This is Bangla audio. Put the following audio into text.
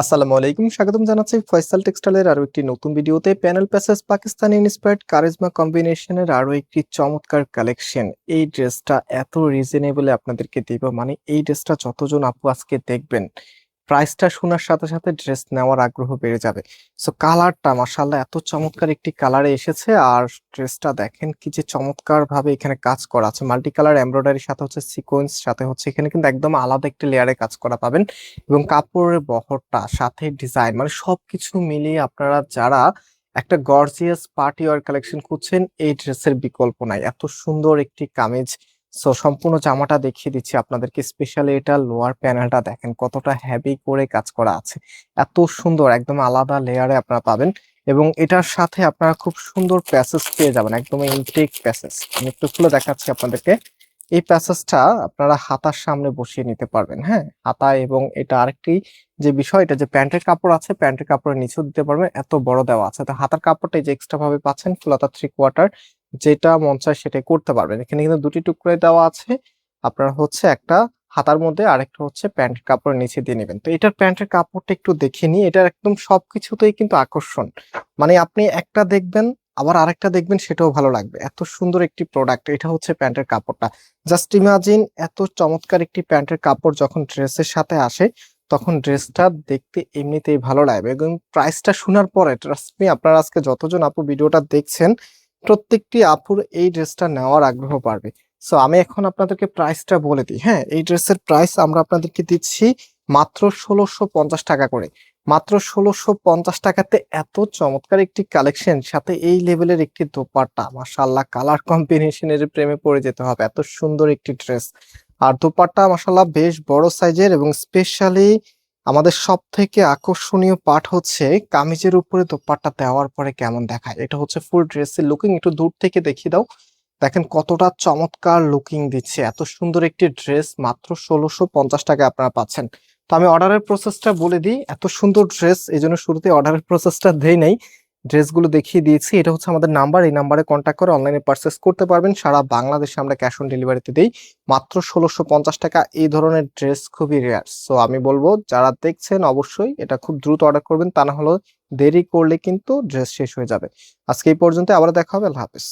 আসসালামু আলাইকুম, স্বাগতম জানাচ্ছি ফয়সাল টেক্সটাইলের আরও একটি নতুন ভিডিওতে। প্যানেল প্যাসেস পাকিস্তানি ইন্সপায়ার্ড কারিজমা কম্বিনেশনের আরও একটি চমৎকার কালেকশন। এই ড্রেসটা এত রিজনেবলে আপনাদেরকে দিব মানে এই ড্রেসটা যতজন আপু আজকে দেখবেন প্রাইসটা শোনার সাথে সাথে ড্রেস নেওয়ার আগ্রহ বেড়ে যাবে। সো কালারটা মাশাআল্লাহ এত চমৎকার একটি কালারে এসেছে আর ড্রেসটা দেখেন কি যে চমৎকার ভাবে এখানে কাজ করা আছে। মাল্টি কালার এমব্রয়ডারির সাথে হচ্ছে সিকোয়েন্স সাথে হচ্ছে এখানে কিন্তু একদম আলাদা একটি লেয়ারে কাজ করা পাবেন। এবং কাপড়ের বহরটা, সাথে ডিজাইন মানে সবকিছু মিলিয়ে আপনারা যারা একটা গর্জিয়াস পার্টি ওয়ার কালেকশন খুঁজছেন, এই ড্রেসের বিকল্প নাই। এত সুন্দর একটি কামিজ সো সম্পূর্ণ জামাটা দেখিয়ে দিচ্ছি আপনাদেরকে স্পেশালি এটা লোয়ার প্যানেলটা দেখেন কতটা হেভি করে কাজ করা আছে। এত সুন্দর, একদম আলাদা লেয়ারে আপনারা পাবেন এবং এটার সাথে আপনারা খুব সুন্দর প্যাসেজ পেয়ে যাবেন, একদম ইনটেক প্যাসেজ আমি একটু খুলে দেখাচ্ছি আপনাদেরকে। এই প্যাসেজটা আপনারা হাতার সামনে বসিয়ে নিতে পারবেন হ্যাঁ? হাতা এবং এটা আরেকটি যে বিষয়, এটা যে প্যান্টের কাপড় আছে, প্যান্টের কাপড়ের নিচেও দিতে পারবেন, এত বড় দেওয়া আছে। তো হাতার কাপড়টা যে এক্সট্রা ভাবে পাচ্ছেন ফুলাতা থ্রি কোয়ার্টার যেটা মন চায় সেটাই করতে পারবেন। এখানে কিন্তু দুটি টুকরোই দেওয়া আছে। আপনার হচ্ছে একটা হাতার মধ্যে আরেকটা হচ্ছে প্যান্টের কাপড়ের নিচে দিয়ে নেবেন। তো এটার প্যান্টের কাপড়টা একটু দেখে নিই। এটার একদম সবকিছুতেই কিন্তু আকর্ষণ। মানে আপনি একটা দেখবেন, আবার আরেকটা দেখবেন, সেটাও ভালো লাগবে। এত সুন্দর একটি প্রোডাক্ট এটা হচ্ছে প্যান্টের কাপড়টা। জাস্ট ইমাজিন এত চমৎকার একটি প্যান্টের কাপড় যখন ড্রেসের সাথে আসে, তখন ড্রেসটা দেখতে এমনিতেই ভালো লাগবে। এবং প্রাইসটা শোনার পরে ট্রাস্ট মি আপনারা আজকে যতজন আপু ভিডিওটা দেখছেন প্রত্যেকটি আপুর এই ড্রেসটা নেওয়ার আগ্রহ বাড়বে। সো আমি এখন আপনাদেরকে প্রাইসটা বলে দিই হ্যাঁ? এই ড্রেসের প্রাইস আমরা আপনাদেরকে দিচ্ছি মাত্র ষোলোশো পঞ্চাশ টাকা করে। মাত্র ষোলোশো পঞ্চাশ টাকাতে এত চমৎকার একটি কালেকশন সাথে এই লেভেলের একটি দোপাট্টা। মাসাল্লাহ কালার কম্বিনেশনের প্রেমে পড়ে যেতে হবে। এত সুন্দর একটি ড্রেস আর দোপাট্টা মাসাল্লাহ বেশ বড় সাইজের এবং স্পেশালি আমাদের সব থেকে আকর্ষণীয় পার্ট হচ্ছে কামিজের উপরে দোপাট্টা দেওয়ার পরে কেমন দেখায়। এটা হচ্ছে ফুল ড্রেসের লুকিং একটু দূর থেকে দেখিয়ে দাও। দেখেন কতটা চমৎকার লুকিং দিচ্ছে। এত সুন্দর একটি ড্রেস মাত্র ষোলোশো পঞ্চাশ টাকা আপনারা পাচ্ছেন। তো আমি অর্ডারের প্রসেসটা বলে দিই। এত সুন্দর ড্রেস, এই জন্য শুরুতে অর্ডারের প্রসেসটা দেই নাই। ড্রেসগুলো দেখিয়ে দিয়েছি। এটা হচ্ছে আমাদের নাম্বার। এই নাম্বারে কন্ট্যাক্ট করে অনলাইনে পারচেস করতে পারবেন। সারা বাংলাদেশে আমরা ক্যাশ অন ডেলিভারিতে দিই। মাত্র ষোলোশো পঞ্চাশ টাকা। এই ধরনের ড্রেস খুবই রেয়ার সো আমি বলব, যারা দেখছেন, অবশ্যই এটা খুব দ্রুত অর্ডার করবেন। তা না হলেও দেরি করলে কিন্তু ড্রেস শেষ হয়ে যাবে। আজকে এই পর্যন্ত আবার দেখা হবে। আল্লাহ হাফেজ।